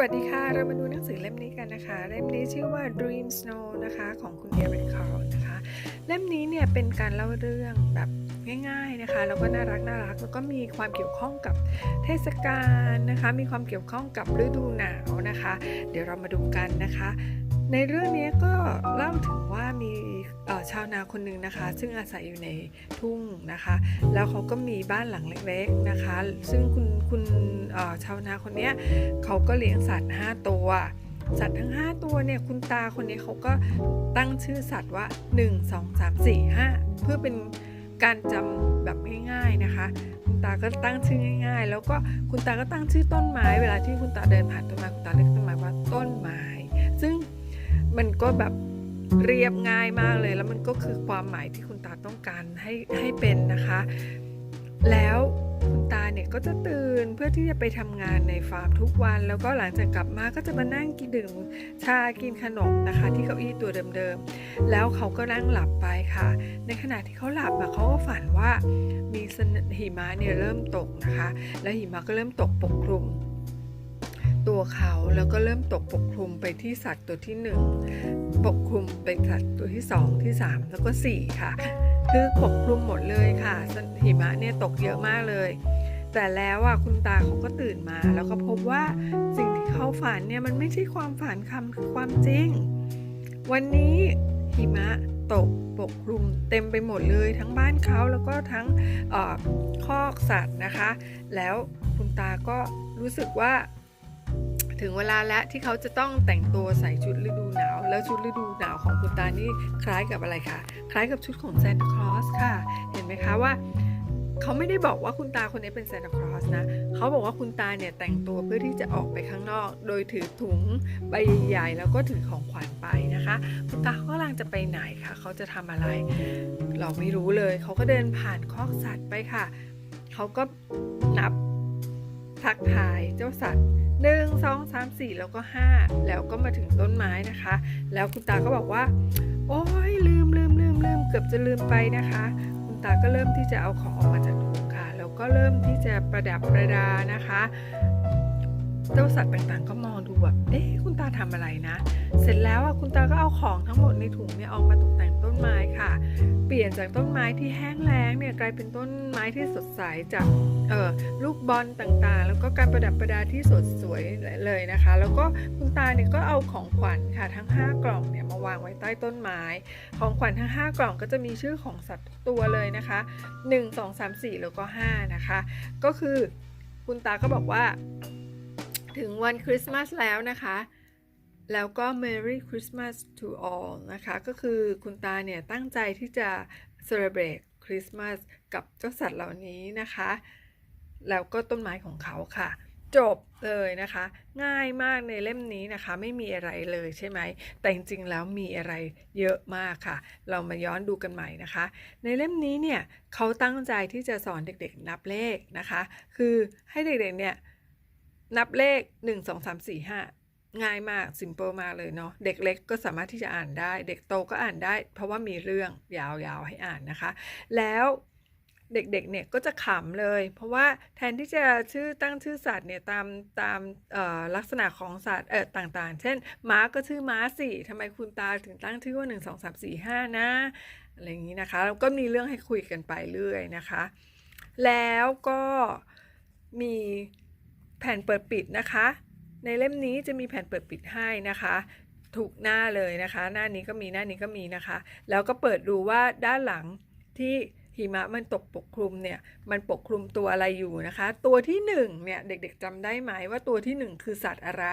วัสดีค่ะ เรามาดูหนังสือเล่มนี้กันนะคะ เล่มนี้ชื่อว่า Dream Snow นะคะ ของคุณเอริคคาร์นะคะ เล่มนี้เนี่ยเป็นการเล่าเรื่องแบบง่ายๆนะคะ แล้วก็น่ารักน่ารัก แล้วก็มีความเกี่ยวข้องกับเทศกาลนะคะ มีความเกี่ยวข้องกับฤดูหนาวนะคะ เดี๋ยวเรามาดูกันนะคะ ในเรื่องนี้ก็เล่าถึงว่ามีชาวนาคนหนึ่งนะคะ ซึ่งอาศัยอยู่ในทุ่งนะคะ แล้วเขาก็มีบ้านหลังเล็กๆนะคะ ซึ่งคุณคุณชาวนาคนนี้เขาก็เลี้ยงสัตว์ 5 ตัวสัตว์ทั้ง 5 ตัวเนี่ยคุณตาคนนี้เขาก็ตั้งชื่อสัตว์ว่า 1 2 3 4 5 เพื่อเป็นการจำแบบง่ายๆนะคะ คุณตาก็ตั้งชื่อง่าย ๆ แล้วก็คุณตาก็ตั้งชื่อต้นไม้ เวลาที่คุณตาเดินผ่านต้นไม้คุณตาเรียกต้นไม้ว่าต้นไม้ ซึ่ง มันก็แบบเรียบง่ายมากเลย แล้วมันก็คือความหมายที่คุณตาต้องการให้ให้เป็นนะคะ แล้วคุณตาเนี่ยก็จะตื่นเพื่อที่จะไปทำงานในฟาร์มทุกวัน แล้วก็หลังจากกลับมาก็จะมานั่งกินดื่มชากินขนมนะคะ ที่เก้าอี้ตัวเดิมๆ แล้วเขาก็นั่งหลับไปค่ะ ในขณะที่เขาหลับอะเขาก็ฝันว่ามีสนหิมะเนี่ยเริ่มตกนะคะ แล้วหิมะก็เริ่มตกปกคลุม ตัวเขาแล้วก็เริ่มตกปกคลุมไปที่สัตว์ตัวที่หนึ่งปกคลุมไปสัตว์ตัวที่สองที่สามแล้วก็สี่ค่ะ คือปกคลุมหมดเลยค่ะหิมะเนี่ยตกเยอะมากเลย แต่แล้วอะคุณตาเขาก็ตื่นมา แล้วก็พบว่าสิ่งที่เขาฝันเนี่ยมันไม่ใช่ความฝันคำคือความจริง วันนี้หิมะตกปกคลุมเต็มไปหมดเลยทั้งบ้านเขาแล้วก็ทั้งเอ่อคอกสัตว์นะคะ แล้วคุณตาก็รู้สึกว่า ถึงเวลาแล้วที่เขาจะต้องแต่งตัวใส่ชุดฤดูหนาว แล้วชุดฤดูหนาวของคุณตานี่คล้ายกับอะไรคะคล้ายกับชุดของซานตาคลอสค่ะ เห็นไหมคะว่าเขาไม่ได้บอกว่าคุณตาคนนี้เป็นซานตาคลอสนะ เขาบอกว่าคุณตาเนี่ยแต่งตัวเพื่อที่จะออกไปข้างนอก โดยถือถุงใบใหญ่แล้วก็ถือของขวัญไปนะคะ คุณตาเขากำลังจะไปไหนคะเขาจะทำอะไร เราไม่รู้เลย เขาก็เดินผ่านคอกสัตว์ไปค่ะ เขาก็นับ ทักทายเจ้าสัตว์หนึ่งสองสามสี่แล้วก็ห้าแล้วก็มาถึงต้นไม้นะคะ แล้วคุณตาก็บอกว่า โอ้ยลืมลืมลืมลืมเกือบจะลืมไปนะคะ คุณตาก็เริ่มที่จะเอาของออกมาจากถุงค่ะ แล้วก็เริ่มที่จะประดับประดานะคะ เจ้าสัตว์ต่างๆ ก็มองดูแบบ เอ๊ะคุณตาทำอะไรนะ เสร็จแล้วอะคุณตาก็เอาของทั้งหมดในถุงเนี่ยออกมาตกแต่งต้นไม้ค่ะ เปลี่ยนจากต้นไม้ที่แห้งแล้งเนี่ยกลายเป็นต้นไม้ที่สดใสจากเอ่อลูกบอลต่างๆ แล้วก็การประดับประดาที่สดสวยเลยนะคะ แล้วก็คุณตาเนี่ยก็เอาของขวัญค่ะทั้ง 5 กล่องเนี่ยมาวางไว้ใต้ต้นไม้ ของขวัญทั้ง 5 กล่องก็จะมีชื่อของสัตว์ทุกตัวเลยนะคะ 1 2 3 4 แล้วก็ 5 นะคะ ก็คือคุณตาก็บอกว่า ถึงวันคริสต์มาสแล้วนะคะ แล้วก็ Merry Christmas to all นะคะ ก็คือคุณตาเนี่ยตั้งใจที่จะ celebrate Christmas กับเจ้าสัตว์เหล่านี้นะคะ แล้วก็ต้นไม้ของเขาค่ะจบเลยนะคะ ง่ายมากในเล่มนี้นะคะ ไม่มีอะไรเลยใช่ไหม แต่จริงๆแล้วมีอะไรเยอะมากค่ะ เรามาย้อนดูกันใหม่นะคะ ในเล่มนี้เนี่ยเขาตั้งใจที่จะสอนเด็กๆนับเลขนะคะ คือให้เด็กๆเนี่ย นับเลข 1 2 3 4 5 ง่ายมาก s ิมเ l ิลมากเลยเนาะเด็กเล็กก็สามารถที่จะอ่านได้ เด็กโตก็อ่านได้ เพราะว่ามีเรื่องยาวๆให้อ่านนะคะ แล้วเด็กๆเนี่ยก็จะขำเลย เพราะว่าแทนที่จะชื่อตั้งชื่อสัตว์เนี่ยตามตามลักษณะของสัตว์เออต่างๆ เช่นม้าก็ชื่อม้าสี่ทำไมคุณตาถึงตั้งชื่อว่า 1 2 3 4 5 นะอะไรอย่างนี้นะคะแล้วก็มีเรื่องให้คุยกันไปเรื่อยนะคะ แล้วก็มี แผ่นเปิดปิดนะคะ ในเล่มนี้จะมีแผ่นเปิดปิดให้นะคะถูกหน้าเลยนะคะ หน้านี้ก็มีหน้านี้ก็มีนะคะ แล้วก็เปิดดูว่าด้านหลังที่หิมะมันตกปกคลุมเนี่ยมันปกคลุมตัวอะไรอยู่นะคะ ตัวที่หนึ่งเนี่ยเด็กๆจำได้ไหมว่าตัวที่หนึ่งคือสัตว์อะไร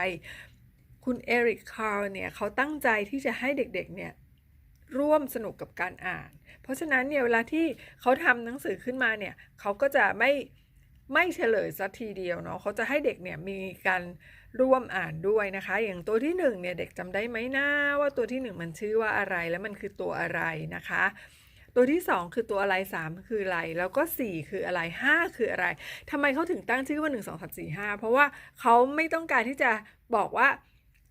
คุณเอริกคาร์เนี่ยเขาตั้งใจที่จะให้เด็กๆเนี่ยร่วมสนุกกับการอ่าน เพราะฉะนั้นเนี่ยเวลาที่เขาทำหนังสือขึ้นมาเนี่ยเขาก็จะไม่ ไม่เฉลยสักทีเดียวเนาะเขาจะให้เด็กเนี่ยมีการร่วมอ่านด้วยนะคะ อย่างตัวที่หนึ่งเนี่ยเด็กจำได้ไหมนะว่าตัวที่หนึ่งมันชื่อว่าอะไรและมันคือตัวอะไรนะคะ ตัวที่ 2 คือตัวอะไร 3 คืออะไร แล้วก็ 4 คืออะไร 5 คืออะไรทำไมเขาถึงตั้งชื่อว่า 1 2 3 4 5 เพราะว่าเขาไม่ต้องการที่จะบอกว่า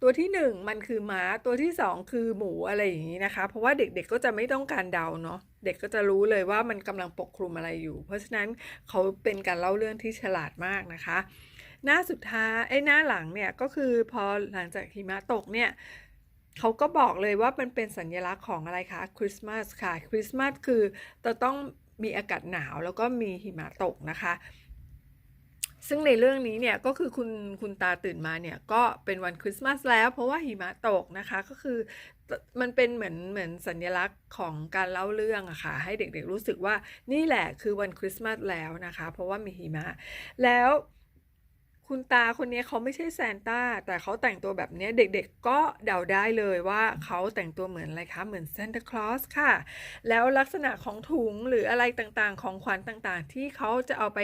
ตัวที่ 1 มันคือม้าตัวที่ 2 คือหมูอะไรอย่างนี้นะคะ เพราะว่าเด็กๆก็จะไม่ต้องการเดาเนาะเด็กก็จะรู้เลยว่ามันกำลังปกคลุมอะไรอยู่ เพราะฉะนั้นเขาเป็นการเล่าเรื่องที่ฉลาดมากนะคะ หน้าสุดท้ายไอ้หน้าหลังเนี่ยก็คือพอหลังจากหิมะตกเนี่ยเขาก็บอกเลยว่ามันเป็นสัญลักษณ์ของอะไรคะคริสต์มาสค่ะคริสต์มาสคือจะต้องมีอากาศหนาวแล้วก็มีหิมะตกนะคะ ซึ่งในเรื่องนี้เนี่ยก็คือคุณคุณตาตื่นมาเนี่ยก็เป็นวันคริสต์มาสแล้วเพราะว่าหิมะตกนะคะก็คือมันเป็นเหมือนเหมือนสัญลักษณ์ของการเล่าเรื่องอะค่ะให้เด็กๆรู้สึกว่านี่แหละคือวันคริสต์มาสแล้วนะคะ เพราะว่ามีหิมะ แล้วคุณตาคนนี้เขาไม่ใช่แซนต้าแต่เขาแต่งตัวแบบนี้เด็กๆก็เดาได้เลยว่าเขาแต่งตัวเหมือนอะไรคะ เหมือนซานตาคลอสค่ะ แล้วลักษณะของถุงหรืออะไรต่างๆ ของขวัญต่างๆ ที่เขาจะเอาไป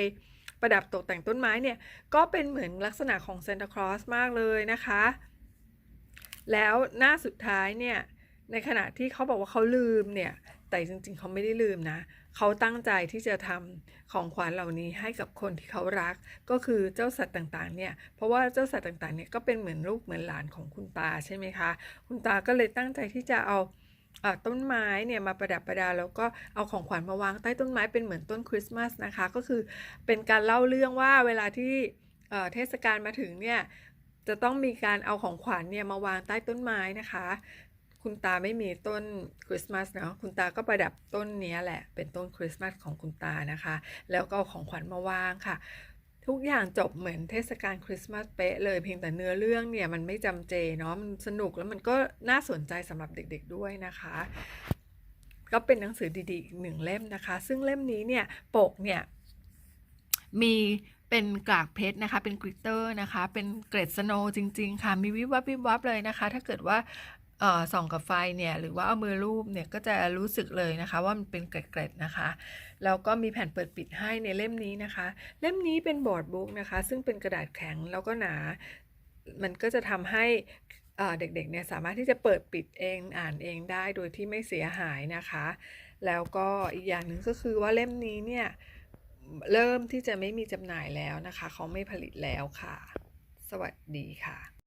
ประดับตกแต่งต้นไม้เนี่ย ก็เป็นเหมือนลักษณะของเซนตาคลอสมากเลยนะคะ แล้วหน้าสุดท้ายเนี่ย ในขณะที่เขาบอกว่าเขาลืมเนี่ย แต่จริงๆ เขาไม่ได้ลืมนะ เขาตั้งใจที่จะทำของขวัญเหล่านี้ให้กับคนที่เขารัก ก็คือเจ้าสัตว์ต่างๆ เนี่ย เพราะว่าเจ้าสัตว์ต่างๆ เนี่ยก็เป็นเหมือนลูกเหมือนหลานของคุณตาใช่ไหมคะ คุณตาก็เลยตั้งใจที่จะเอา ต้นไม้เนี่ยมาประดับประดาแล้วก็เอาของขวัญมาวางใต้ต้นไม้เป็นเหมือนต้นคริสต์มาสนะคะ ก็คือเป็นการเล่าเรื่องว่าเวลาที่เทศกาลมาถึงเนี่ยจะต้องมีการเอาของขวัญเนี่ยมาวางใต้ต้นไม้นะคะ คุณตาไม่มีต้นคริสต์มาสเนาะคุณตาก็ประดับต้นนี้แหละเป็นต้นคริสต์มาสของคุณตานะคะ แล้วก็เอาของขวัญมาวางค่ะ ทุกอย่างจบเหมือนเทศกาลคริสต์มาสเป๊ะเลยเพียงแต่เนื้อเรื่องเนี่ยมันไม่จำเจเนาะมันสนุกแล้วมันก็น่าสนใจสำหรับเด็กๆด้วยนะคะ ก็เป็นหนังสือดีๆอีกหนึ่งเล่มนะคะ ซึ่งเล่มนี้เนี่ยปกเนี่ยมีเป็นกากเพชรนะคะ เป็นกริตเตอร์นะคะ เป็นเกรดสโนว์จริง ๆ ค่ะ มีวิบวับวิบวับเลยนะคะ ถ้าเกิดว่า ส่องกับไฟเนี่ยหรือว่าเอามือรูปเนี่ยก็จะรู้สึกเลยนะคะ ว่ามันเป็นเกรดๆนะคะแล้วก็มีแผ่นเปิดปิดให้ในเล่มนี้นะคะ เล่มนี้เป็นบอร์ดบุ๊กนะคะ ซึ่งเป็นกระดาษแข็งแล้วก็หนา มันก็จะทำให้เด็กๆเนี่ยสามารถที่จะเปิดปิดเองอ่านเองได้โดยที่ไม่เสียหายนะคะ แล้วก็อีกอย่างหนึ่งก็คือว่าเล่มนี้เนี่ยเริ่มที่จะไม่มีจำหน่ายแล้วนะคะ เขาไม่ผลิตแล้วค่ะ สวัสดีค่ะ